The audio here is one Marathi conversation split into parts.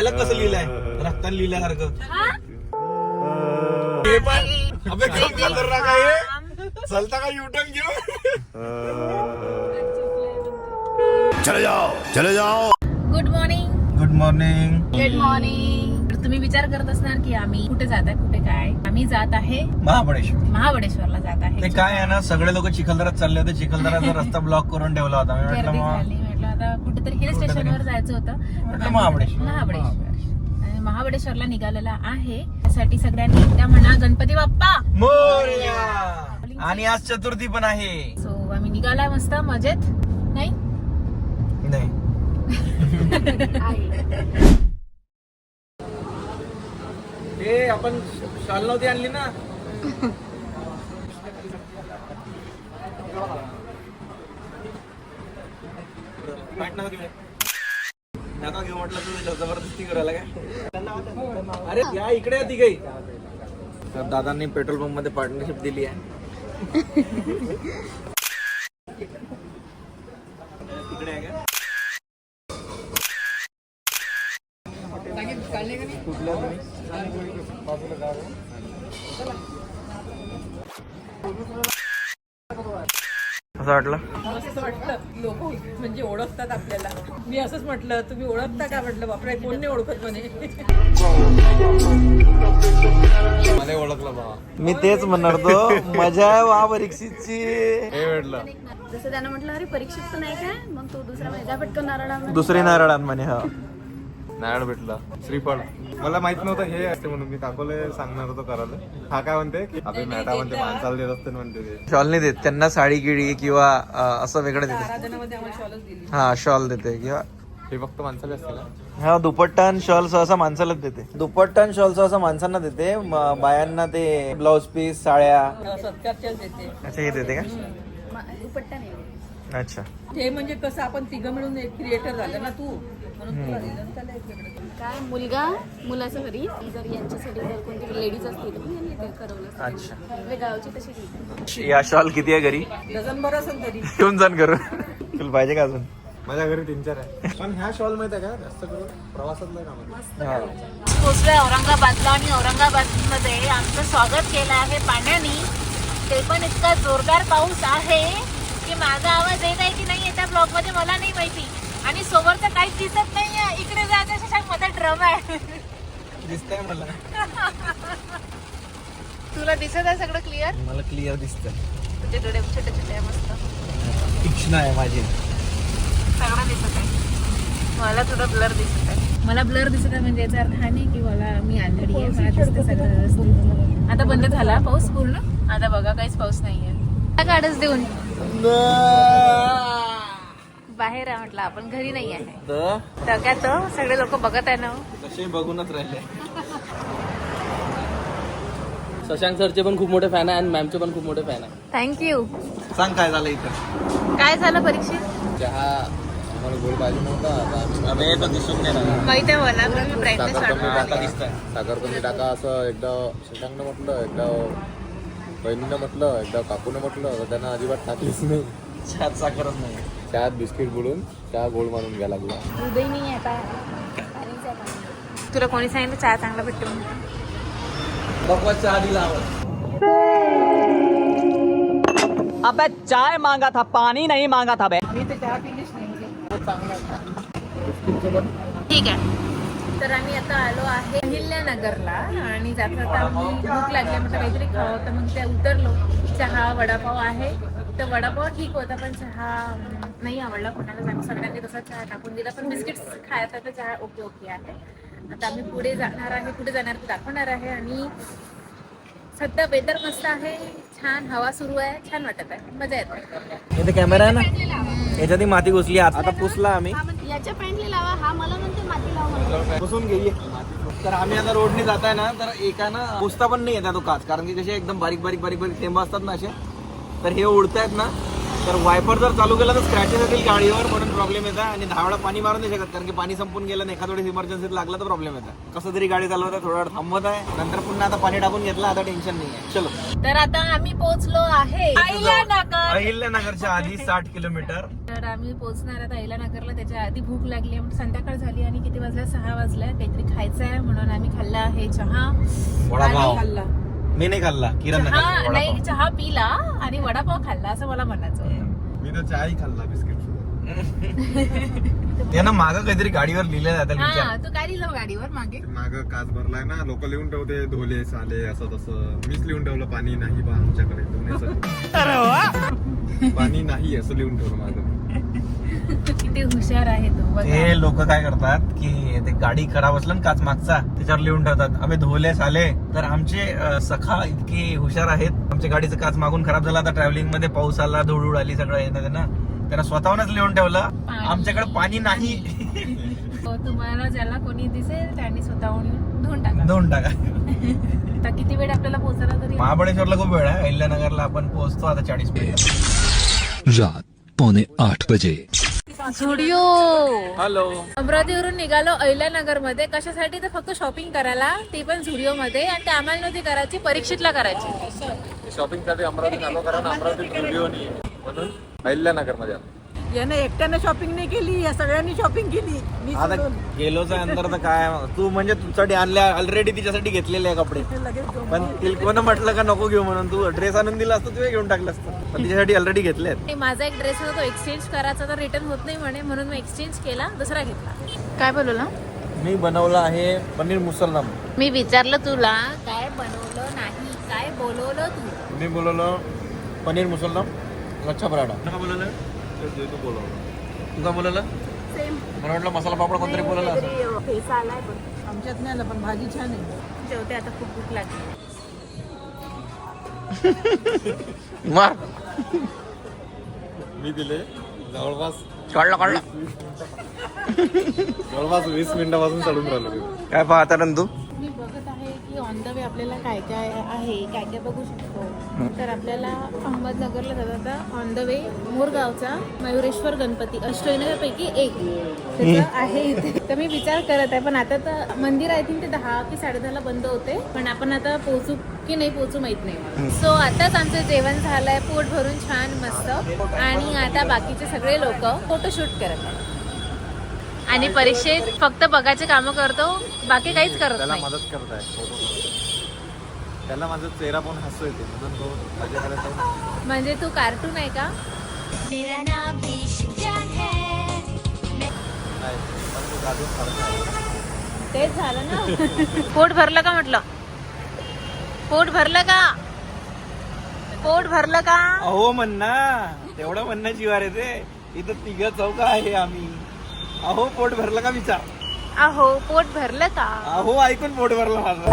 त्याला कसं लिहिलंय? रक्तान लिहिल्यासारखं. हे? पण अबे घेऊन खतरनाक आहे चलता का युटर्न घेऊन? चले जाओ चले जाओ. Good morning good morning good morning तुम्ही विचार करत असणार की आम्ही कुठे जात आहे कुठे काय? आम्ही जात आहे महाबळेश्वर. महाबळेश्वरला जात आहे. ते काय आहे ना सगळे लोक चिखलदरात चालले होते. चिखलदराचा रस्ता ब्लॉक करून ठेवला होता. मी म्हटलं मग झाली. आता कुठेतरी हिल स्टेशनवर जायचं होतं. महाबळेश्वर. महाबळेश्वर. आणि महाबळेश्वरला निघालेला आहे. त्यासाठी सगळ्यांनी एकदा म्हणा गणपती बाप्पा! मोरया! आणि आज चतुर्थी पण आहे. सो आम्ही निघालाय मस्त मजेत. नाही? नाही. आपण शाल नव्हती आणली ना? नका घेऊ म्हटलं तुझं जबरदस्ती करायला काय? अरे या इकडे या तिघही. तर दादांनी पेट्रोल पंपमध्ये पार्टनरशिप दिली आहे. वाटलं? लोक म्हणजे ओळखतात आपल्याला. मी असंच म्हटलं तुम्ही ओळखता का? म्हटलं बापरे कोण नाही ओळखत म्हणे. मला ओळखलं बाबा मी तेच म्हणणार तो मजा आहे वा परीक्षेची. हे म्हटलं जसं त्यानं म्हटलं अरे परीक्षित तर नाही काय? मग तो दुसरा. दुसरी म्हणे हा. नारळ भेटला. श्रीफळ. मला माहीत नव्हतं हे असते म्हणून मी काकोले सांगणार होतो करायला. हा काय म्हणते? की आपली मॅटा म्हणते माणसाला देत असते म्हणते ते. शॉल नाही देत. त्यांना साडी गिडी किंवा अं, असं वेगळं देते हा शॉल देते किंवा हे फक्त माणसाला असते ना? हा दुपट्टा आणि शॉल सहसा माणसालाच देते. दुपट्टा आणि शॉल सहसा माणसांना देते. म- बायांना ते ब्लाउज पीस साड्या. सत्कारच्याच देते. अच्छा हे देते का? दुपट्टा नाही अच्छा. ते म्हणजे कसं आपण तिघं मिळून एक क्रिएटर झालं ना तू म्हणून तुला दिलं. आणि त्याला एक वेगळं दिलं. काय? मुलगा मुलाच्या घरी. जर यांच्यासाठी जर कोणती लेडीज असतील तर करवलं. गावची तशी या शॉल किती आहे घरी? डझन बरं असेल तरी. घेऊन जाण करू तुला पाहिजे का अजून? माझ्या घरी तीन चार आहे. पण ह्या शॉल माहिती आहे का? जास्त करून प्रवासातला काम हा. पोचलोय औरंगाबादला आणि औरंगाबादमध्ये आमचं स्वागत केलं आहे पाण्याने. ते पण इतका जोरदार पाऊस आहे की माझा आवाज येत आहे की नाही येत्या ब्लॉगमध्ये मला नाही माहिती. आणि समोरचं काहीच दिसत नाहीये. इकडे जायचं शशांकमध्ये ड्रम आहे. दिसतंय मला. तुला दिसत आहे सगळं क्लिअर मला क्लिअर दिसतंय. तुझे डोळे छोटे छोटे आहे मस्त. तीक्ष्ण आहे माझी. सगळं दिसत आहे. मला थोडं ब्लर दिसत आहे. मला ब्लर दिसत आहे म्हणजे याचा अर्थ हा नाही की मला मी आंधळी आहे मला दिसतं सगळं व्यवस्थित. आता बंद झाला पाऊस पूर्ण? आता बघा काहीच पाऊस नाहीये. गाडच देऊन. बाहेर आहे म्हटलं आपण घरी नाही आहे. तर? काय तर सगळे लोक बघत आहे ना कसे बघूनच राहिले. शशांक सरचे पण खूप मोठे फॅन आहे आणि मॅमचे पण खूप मोठे फॅन आहे. थँक्यू सांग काय झालं इथं? काय झालं परीक्षेत? चहा. आम्हाला गोड पाहिजे नव्हता आता अबे तो दिसून नाही राहिला. माहिती आहे मला पण मी ब्राईटनेस साखर टाका. साखर कमी टाका असं एकदा शशांकनं म्हटलं एकदा बहिणीनं म्हटलं एकदा काकूनं म्हटलं तर त्यांना अजिबात टाकलीच नाही. चहात साखरच नाही. चहात बिस्किट बुडून चहा गोड मारून घ्यायला लागला. नाही आता. पाणी. तुला कोणी सांगितलं चहा चांगला भेटतो? बघवा चहा दिला अबे चाय मांगा था पानी नहीं मांगा था बे. ठीक आहे. तर आम्ही आता आलो आहे अहिल्यानगरला आणि जाता जाता आम्ही भूक लागली म्हटलं काहीतरी खावं तर मग त्या उतरलो. चहा वडापाव आहे. तर वडापाव ठीक होता पण चहा नाही आवडला कोणाला. आम्ही सगळ्यांनी तसा चहा टाकून दिला. पण बिस्किट्स खायचा तर चहा ओके ओके आहे. आता आम्ही पुढे जाणार आहे. पुढे जाणार ते दाखवणार आहे. आणि सध्या वेदर मस्त आहे. छान हवा सुरू आहे. छान वाटत आहे. मजा येते. इथे कॅमेरा आहे ना? याच्यात माती घुसली. आत- आता पुसला आम्ही. हा म्हण- याच्या पॅन्टला लावा. हा मला म्हणते माती लावा पुसून गेली तर आम्ही आता रोडने जाताय ना तर एका ना पुसता पण नाही येतात तो काच. कारण की कसे एकदम बारीक बारीक बारीक बारीक थेंब असतात ना असे. तर हे उडतायत ना. तर वायपर जर चालू केला तर स्क्रॅचेस येतील गाडीवर म्हणून प्रॉब्लेम येतात आणि दहा वेळा पाणी मारून नाही शकत कारण की पाणी संपून गेलं आणि एखाद्या वेळेस इमर्जन्सीत लागला तर प्रॉब्लेम येतात कसं तरी गाडी चालवत आहे थोडा वेळ थांबवत आहे. नंतर पुन्हा आता पाणी टाकून घेतलं आता टेन्शन नाही आहे चलो. तर आता आम्ही पोहोचलो आहे अहिल्यानगर. अहिल्यानगरच्या आधी साठ किलोमीटर. तर आम्ही पोहोचणार आता अहिल्यानगरला त्याच्या आधी भूक लागली आहे. संध्याकाळ झाली आणि किती वाजल्या? सहा वाजल्या. काहीतरी खायचं आहे म्हणून आम्ही खाल्ला आहे चहा. वडापाव. खाल्ला. मी नाही खाल्ला. किरण चहा नाही चहा पिला आणि वडापाव खाल्ला असं मला म्हणायचं होतं. मी तर चहाही खाल्ला बिस्किट ते ना मागं काहीतरी गाडीवर लिहिलं जातं हा विचार. तू काय लिहिलं गाडीवर मागे? माग काच भरलाय ना लोक लिहून ठेवते धोले साले असं तसं. मीच लिहून ठेवलं पाणी नाही बा आमच्याकडे धुण्यासाठी. पाणी नाही असं लिहून ठेवलं माझं किती हुशार आहे तू. ते लोक काय करतात की ते गाडी खराब असलं ना काच मागचा त्याच्यावर लिहून ठेवतात आम्ही धोले साले. तर आमचे सखा इतके हुशार आहेत आमच्या गाडीचं काच मागून खराब झाला आता ट्रॅव्हलिंगमध्ये पाऊस आला धूळ उड आली सगळं येणं ना त्यांना स्वतःहूनच लिहून ठेवलं. आमच्याकडे पाणी नाही. तो तुम्हाला ज्याला कोणी दिसेल त्यांनी स्वतःहून धुवून टाका. दोन टाका. आता किती वेळ आपल्याला पोहोचायला तरी? महाबळेश्वरला खूप वेळ आहे अहिल्यानगरला आपण पोहोचतो आता चाळीस मिनिट. रात पौने आठ बजे. Zudio hello. अमरावतीवरून निघालो अहिल्यानगरमध्ये कशासाठी? तर फक्त शॉपिंग करायला. ती पण झुडिओ मध्ये आणि ते आम्हाला नव्हती करायची परीक्षितला करायची. शॉपिंगसाठी अमरावतीत आलो कारण अमरावतीत व्हिडिओ नाही म्हणून अहिल्यानगरमध्ये आलो. यानं एकट्यानं शॉपिंग नाही केली या सगळ्यांनी शॉपिंग केली. मी आता सोडून. गेलोच अंतर तर काय तू म्हणजे तुझ्यासाठी आणल्या ऑलरेडी तिच्यासाठी घेतलेले आहे कपडे. लगेच. पण तिला म्हटलं का नको घेऊ म्हणून? तू ड्रेस आणून दिला असतं तू घेऊन टाकलं असतं. पण तिच्यासाठी ऑलरेडी घेतले आहेत माझा एक ड्रेस होता तो एक्सचेंज करायचा तर रिटर्न होत नाही म्हणे म्हणून मी एक्सचेंज केला दुसरा घेतला. काय बोलवलं? मी बनवलं आहे पनीर मुसलम. मी विचारलं तुला. काय बनवलं नाही काय बोलवलं तू? मी बोलवलं पनीर मुसलम लच्छा पराठा. का बोलवलं. तू का बोलवलं मला वाटलं मसाला पापड कोणतरी बोलवलं असं आमच्यात नाही आलं पण भाजी छान आहे. जेवते आता खूप भूक लागली. मार. मी दिले जवळपास काढला काढला. जवळपास वीस मिनिटापासून चढून राहिलो. काय पाहता तू ऑन द वे आपल्याला काय काय आहे काय काय बघू शकतो. तर आपल्याला अहमदनगरला जाता ऑन द वे मोरगावचा मयुरेश्वर गणपती अष्टविनायकापैकी एक. त्याचं आहे इथे. तर मी विचार करत आहे पण आता तर मंदिर आय थिंक ते दहा की साडेदहाला बंद होते पण आपण आता पोहोचू की नाही पोहोचू माहीत नाही. सो आताच आमचं जेवण झालंय पोट भरून छान मस्त. आणि आता बाकीचे सगळे लोक फोटोशूट करत आहेत. आणि परीक्षेत फक्त बघायचे कामं करतो बाकी काहीच करत त्याला नाही. मदत करताय. त्याला माझा चेहरा पण हसू येते म्हणून तो म्हणजे तू कार्टून आहे का? नाही पण तो गाजून काढत आहे. तेच झालं ना. पोट भरलं का म्हटलं? पोट भरलं का? पोट भरलं का? अहो म्हणना तेवढं म्हणणं जीवार येते. इथं तिघ चौका आहे आम्ही. अहो पोट भरलं का विचार? अहो पोट भरलं का? अहो ऐकून पोट भरलं माझं.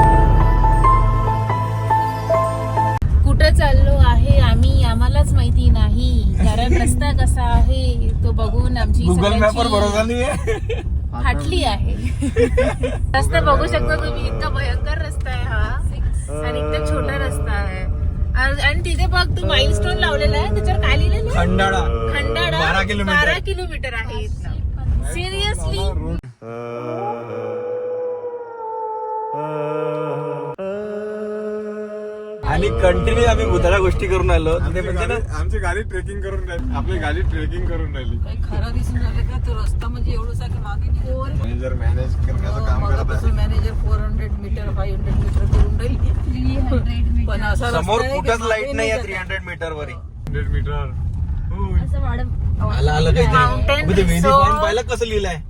कुठं चाललो आहे आम्ही आम्हालाच माहिती नाही. कारण रस्ता कसा आहे तो बघून आमची फाटली आहे. रस्ता बघू शकता तुम्ही इतका भयंकर रस्ता आहे हा. आणि इतका छोटा रस्ता आहे. आणि तिथे बघ तू माइलस्टोन लावलेला आहे त्याच्यावर काय लिहिलेलं? खंडाळा. खंडाळा बारा किलोमीटर. बारा किलोमीटर आहे. सिरियसली आणि कंटिन्यू आम्ही भुताळ्या गोष्टी करून आलो म्हणजे ना आमची गाडी ट्रेकिंग करून राहिली. आपली गाडी ट्रेकिंग करून राहिली. काही खरं दिसून राहिलं का? तो रस्ता म्हणजे एवढंसा की मागे नाही मॅनेजर मॅनेज करण्याचं काम करत manager four hundred metre five hundred metre करून राहील. पण असा समोर रस्ता आहे की कुठंच मागे लाइट नाही आहे. थ्री हंड्रेड मीटर वर. हंड्रेड मीटर आलं आलं काही Mountain ते resort. पाहिलं कसं लिहिलंय?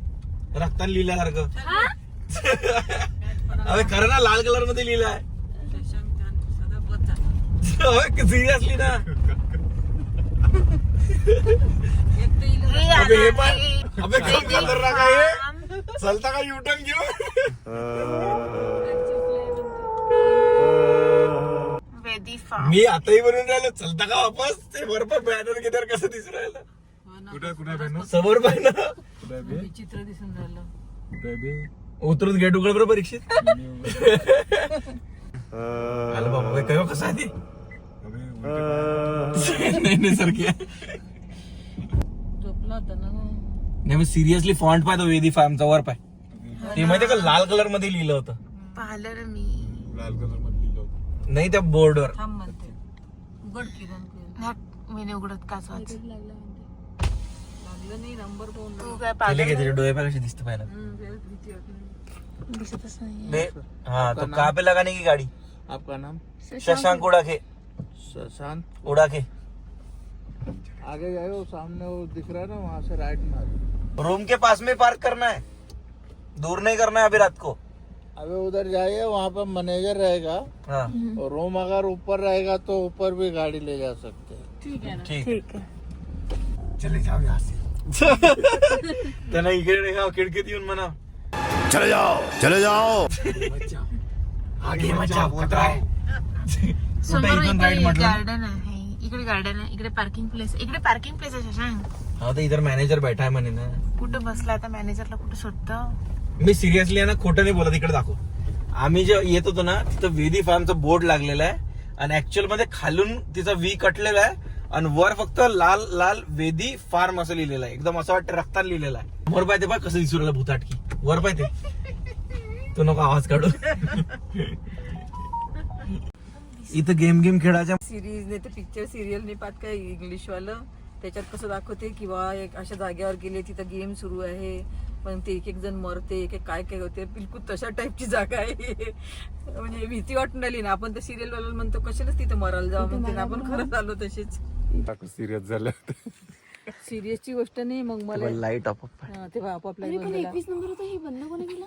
रक्तान लिहिल्यासारखं. अरे खरं ना लाल कलरमध्ये लिहिलंय. सिरियसली ना. अबे हे पण अबे खूप खतरनाक आहे. हे. चलता का युटर्न घेऊ मी आताही बनवून राहिलो चलता का वापस? ते बरोबर बॅनर किती कसं दिसून राहिलं? कुठे कुठे बहिणू समोर पाहिलं कुठे बे? विचित्र दिसून राहिलं. कुठे बे? उतरून गेट उघड बरं परीक्षित. आलं बाबा काय कसं आहे ते? नाही नाही सारखी आहे. होतं ना नाही मग सिरियसली फॉन्ट पाय तो वेदी फार्मचा वर पाय. ते माहितीये का लाल कलरमध्ये लिहिलं होतं. पाहिलं रे मी. लाल कलर नाही त्या बोर्डवर थांब म्हणते. उघड किरण मी नाही उघडत काच वाच लागलं नाही नंबर पाहून तू काय केले का त्याचे डोळे पाय कसे पाहिलं भीती वाटली. दिसतच नाही बे हाँ तो कहाँ पे लगाने की गाड़ी. आपका नाम? शशांक उड़ाके. शशांत उड़ाके. आगे जाए वो सामने वो दिख रहा है ना वहाँ से राइट मार रूम के पास में पार्क करना है. दूर नहीं करना है अभी रात को. अबे उधर जाइए वहाँ पर मैनेजर रहेगा। हाँ। और रूम अगर ऊपर रहेगा तो ऊपर भी गाड़ी ले जा सकते हैं। ठीक है ठीक आहे चले जाओ यहाँ से। त्यांना इकडे नाही का खिडकीत येऊन म्हणा चले जाओ चले जाओ। आगे मचा खतरा आहे समोर राईट इकडे गार्डन आहे इकडे गार्डन आहे इकडे पार्किंग प्लेस इकडे पार्किंग प्लेस आहे शशांक। हा तर इधर मॅनेजर बैठा आहे म्हणे ना कुठं बसला आता मॅनेजरला कुठं शोधतं मी सिरियसली आहे ना खोटं नाही बोलत इकडे दाखव. आम्ही जे येत होतो ना तिथं वेदी फार्मचा बोर्ड लागलेला आहे. आणि ऍक्च्युअलमध्ये खालून तिचा वी कटलेला आहे. आणि वर फक्त लाल लाल वेदी फार्म असं लिहिलेलं आहे. एकदम असं वाटतं रक्तात लिहिलेलं आहे. वर पाहिजे बघ कसं दिसू राहिलं भूताटकी. वर पाहिजे तो नको आवाज काढू. इथं गेम गेम खेळायच्या सिरीज नाही तर पिक्चर सिरियल नाही पाहत काय इंग्लिश वालं? त्याच्यात कसं दाखवते? किंवा एक अशा जागेवर गेले तिथं गेम सुरू आहे. पण ते एक एक जण मरते एक एक काय काय होते बिलकुल तशा टाईपची जागा आहे. म्हणजे भीती वाटून राहिली ना आपण तर सिरियल वाला म्हणतो कशालाच तिथं मरायला जावं? म्हणते ना आपण खरंच आलो तशीच. सिरियस झालं सिरियसची गोष्ट नाही मग मला लाइट ऑफ हा, तेव्हा पण एकवीस नंबर होता हे बंद कोणी केला?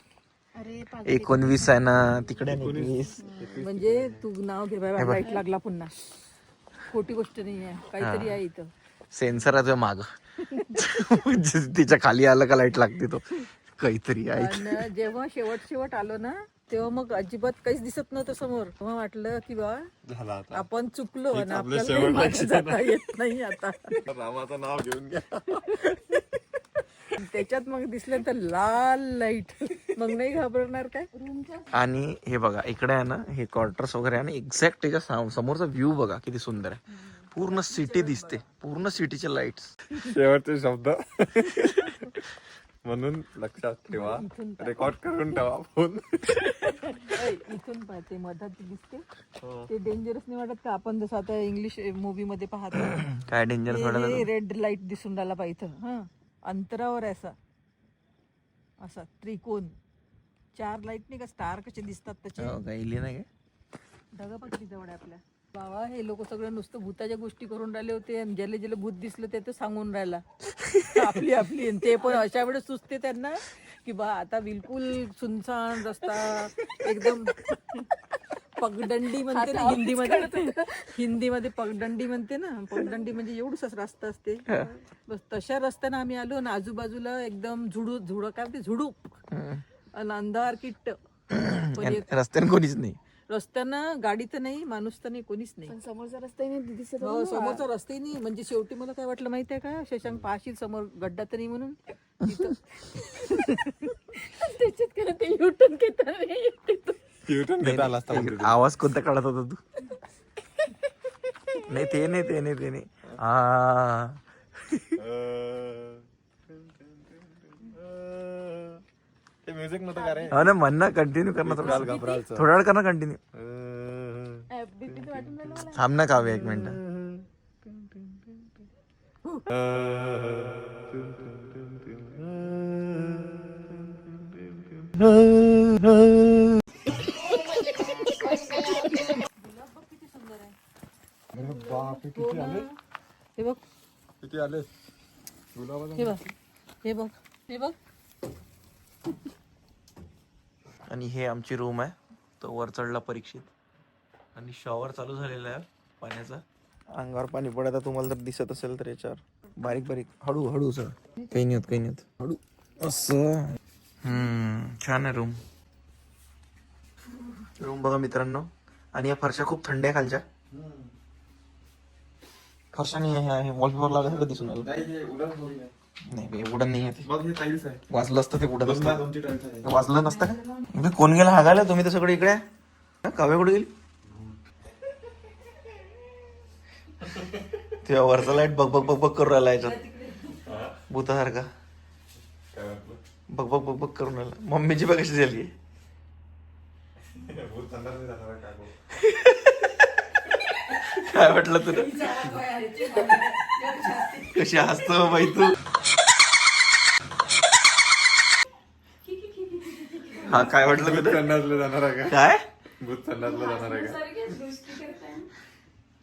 अरे एकोणवीस आहे ना तिकडे म्हणजे तू नाव घे बाबा लाइट लागला पुन्हा. खोटी गोष्ट नाही आहे काहीतरी आहे इथं. सेन्सर माग. तिच्या खाली आलं का लाइट लागते तो. काहीतरी आहे. आणि जेव्हा शेवट शेवट आलो ना तेव्हा मग अजिबात काहीच दिसत नव्हतं समोर. तेव्हा वाटलं की बा झाला आता. आपण चुकलो आणि आपल्याला जाता येत नाही आता. रामाचं नाव घेऊन घ्या. त्याच्यात मग दिसलं तर लाल लाइट मग नाही घाबरणार काय? आणि हे बघा इकडे आहे ना हे क्वार्टर्स वगैरे आहे आणि एक्झॅक्ट त्याच्या साम- समोरचा व्ह्यू बघा किती सुंदर आहे. पूर्ण सिटी दिसते. पूर्ण सिटीचे लाईट्स शेवटचे शब्द. म्हणून लक्षात ठेवा. रेकॉर्ड करून ठेवा फोन इथून पाहते मधात दिसते. ते डेंजरस नाही वाटत का? आपण जसं आता इंग्लिश मूवी मध्ये पाहतो. काय डेंजर रेड लाइट दिसून राहिला पाहिजे हा अंतरावर आहे असा. असा त्रिकोण. चार लाइट नाही का? स्टार कसे दिसतात त्याचे गायली नाही काय ढगा पकडी जवळ आहे आपल्या. बाबा हे लोक सगळं नुसतं भूताच्या गोष्टी करून राहिले होते आणि ज्याला ज्याला भूत दिसलं ते तर सांगून राहिला. आपली आपली. आणि ते पण अशा वेळेस सुचते त्यांना की बा आता बिलकुल सुनसान रस्ता एकदम पगडंडी म्हणते ना हिंदीमध्ये. हिंदीमध्ये पगडंडी म्हणते ना पगडंडी म्हणजे एवढूसच रस्ता असते. बस तशा रस्त्यानं आम्ही आलो आणि आजूबाजूला एकदम झुडू झुड काय म्हणते झुडूप. आणि अंधार किट्ट. रस्त्याने कोणीच नाही. रस्त्यानं गाडी तर नाही माणूस तर नाही कोणीच नाही. पण समोरचा रस्ता नाही दिसत हो समोरचा रस्ते नाही. म्हणजे शेवटी मला काय वाटलं माहितीये का? शशांक पाहशील समोर गड्डा तर नाही म्हणून. तिथं. त्याच्यात काय ते युटर्न घेता नाही येत तिथं. युटर्न घेता आला असता म्हणते. आवाज कोणता काढत होता तू? नाही ते नाही ते नाही ते नाही. हा ते म्युझिक नव्हतं का रे? हा ना म्हण ना कंटिन्यू कर ना थोडा घाबरायचं. थोडा वेळ कर ना कंटिन्यू वाटून राहिलं मला. थांब ना काव्य एक मिनिट. हे बघ. किती आले? हे बघ. हे बघ. हे बघ. आणि हे आमची रूम आहे. तो वर चढला परीक्षित. आणि शॉवर चालू झालेला आहे. पाण्याचा. अंगावर पाणी पडत आहे, तुम्हाला जर दिसत असेल तर याच्यावर. बारीक बारीक. हळू हळू सर. काही नाही होत काही नाही होत. हळू. असं. हम्म छान आहे रूम रूम बघा मित्रांनो. आणि या फरशा खूप थंड आहे खालच्या. फरशा नाही आहे हे वॉलपेपर लावल्यासारखं दिसून आलं. नाही बे, नाही आहे ते. असतं ते उडत असतं वाचलं नसतं का? बे, कोण गेला हागायला? तुम्ही तर सगळे इकडे. आहे. हा, काव्य कुठे गेली? तेव्हा वरचा लाइट बघ बघ बघ बघ करू राहिला याच्यात. भूतासारखा. काय वाटलं बघ बघ बघ बघ करून राहिला मम्मीची बघ कशी झाली? भूत संडास नाही जाणार आहे काकू काय वाटलं तुला? कशी हसतो बाई तू? हा काय वाटलं भूत तुला जाणार आहे का? काय? भूत संडासला जाणार आहे का?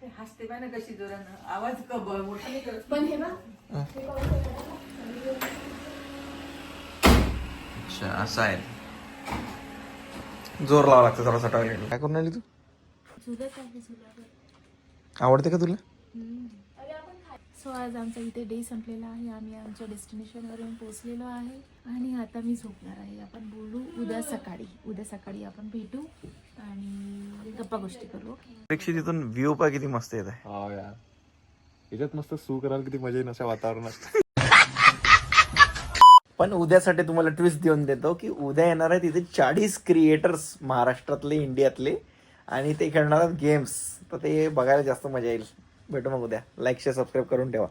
ते हसते ना? कशी जोरानं? आवाज क- ब- मोठा नाही करत. पण हे बघ. अच्छा असं आहे. जोर लावा लागतं जरा टॉयलेट काय करून आली तू? आवडते का तुला? सो आज आमचा इथे डे संपलेला आहे. आम्ही आमच्या डेस्टिनेशनवरून पोहोचलेलो आहे. आणि आता मी झोपणार आहे. आपण बोलू उद्या सकाळी. उद्या सकाळी आपण भेटू आणि गप्पा गोष्टी करू रिक्षी तिथून व्ह्यू पा किती मस्त येत आहे. हा यार. याच्यात मस्त सू करायला किती मजा येईल अशा वातावरणात. पण उद्यासाठी तुम्हाला ट्विस्ट देऊन देतो की उद्या येणार आहे तिथे चाळीस क्रिएटर्स महाराष्ट्रातले इंडियातले. आणि ते खेळणार आहेत गेम्स तर ते बघायला जास्त मजा येईल. भेटू मग उद्या. लाईक शेअर सबस्क्राईब करून ठेवा.